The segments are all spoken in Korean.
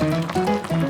Música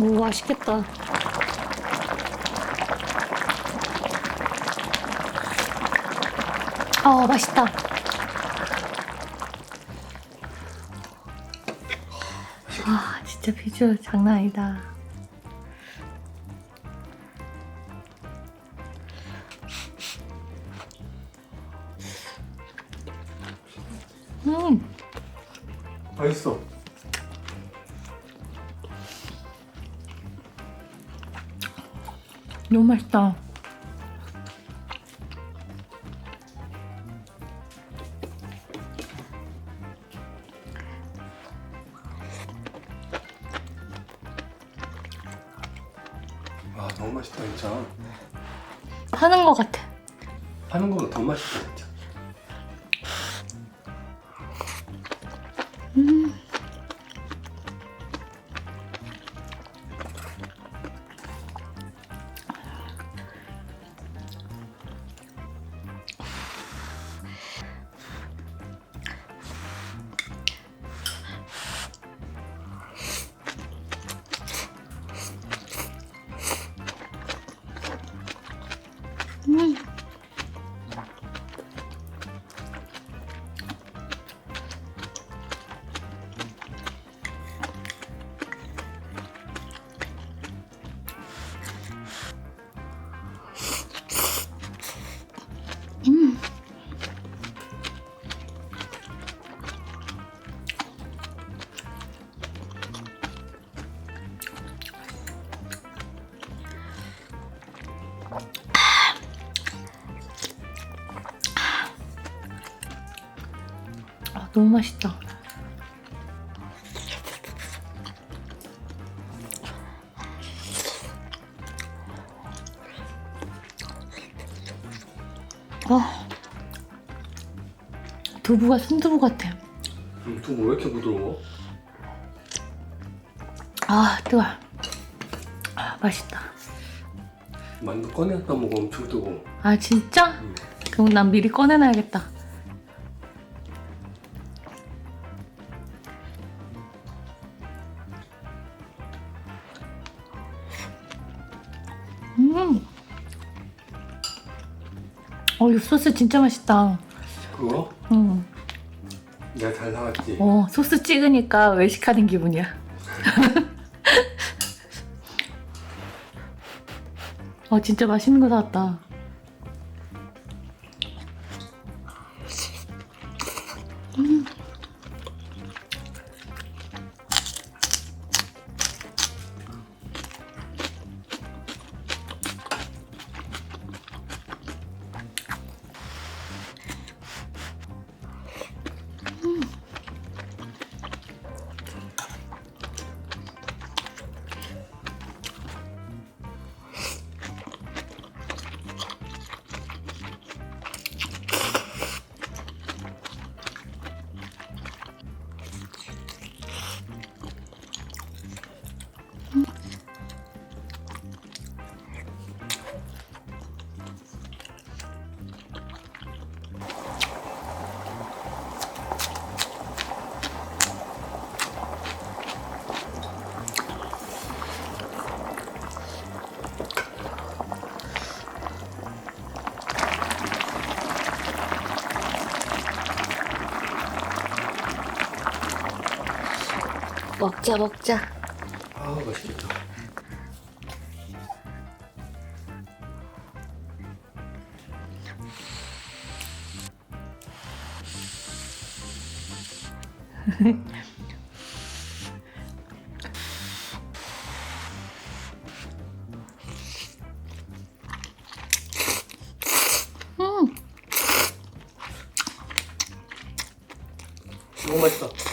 오, 맛있겠다. 아, 맛있다. 아, 진짜 비주얼 장난 아니다. 음, 맛있어. 너무 맛있다. 와 너무 맛있다 진짜. 파는 것 같아. 파는 거더 맛있다 진짜. 너무 맛있다. 아, 두부가 순두부 같아. 음, 두부 왜 이렇게 부드러워? 아, 뜨거. 아, 맛있다. 만두 꺼내었다 먹어 엄청 뜨거워. 아, 진짜? 음. 그럼 난 미리 꺼내놔야겠다. 음. 어, 이 소스 진짜 맛있다. 그거? 음. 내가 잘 사왔지. 어, 소스 찍으니까 외식하는 기분이야. 어, 진짜 맛있는 거 사왔다. 먹자, 먹자. 아 맛있겠다. 음, 너무 맛있다.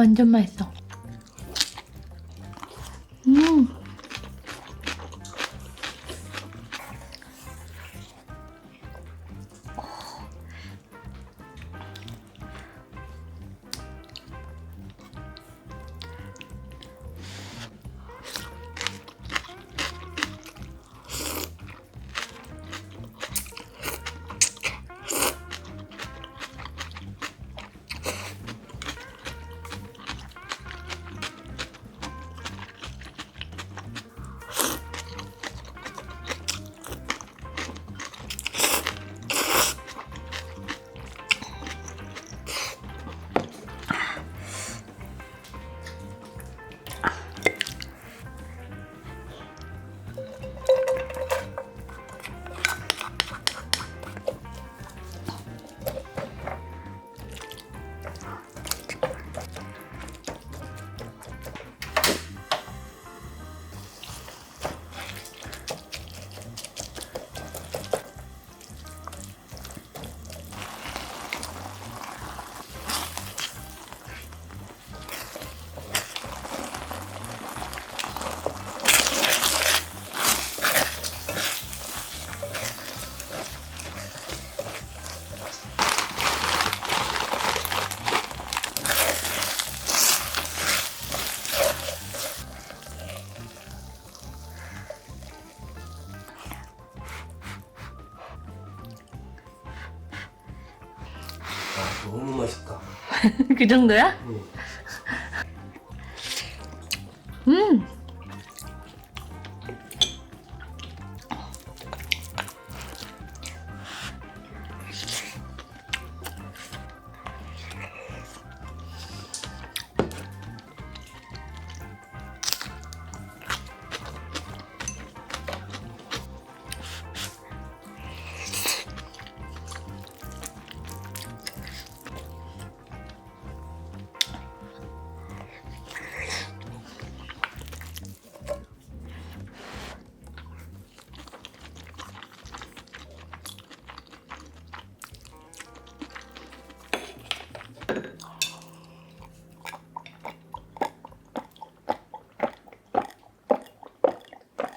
완전 맛있어. 그 정도야? 응.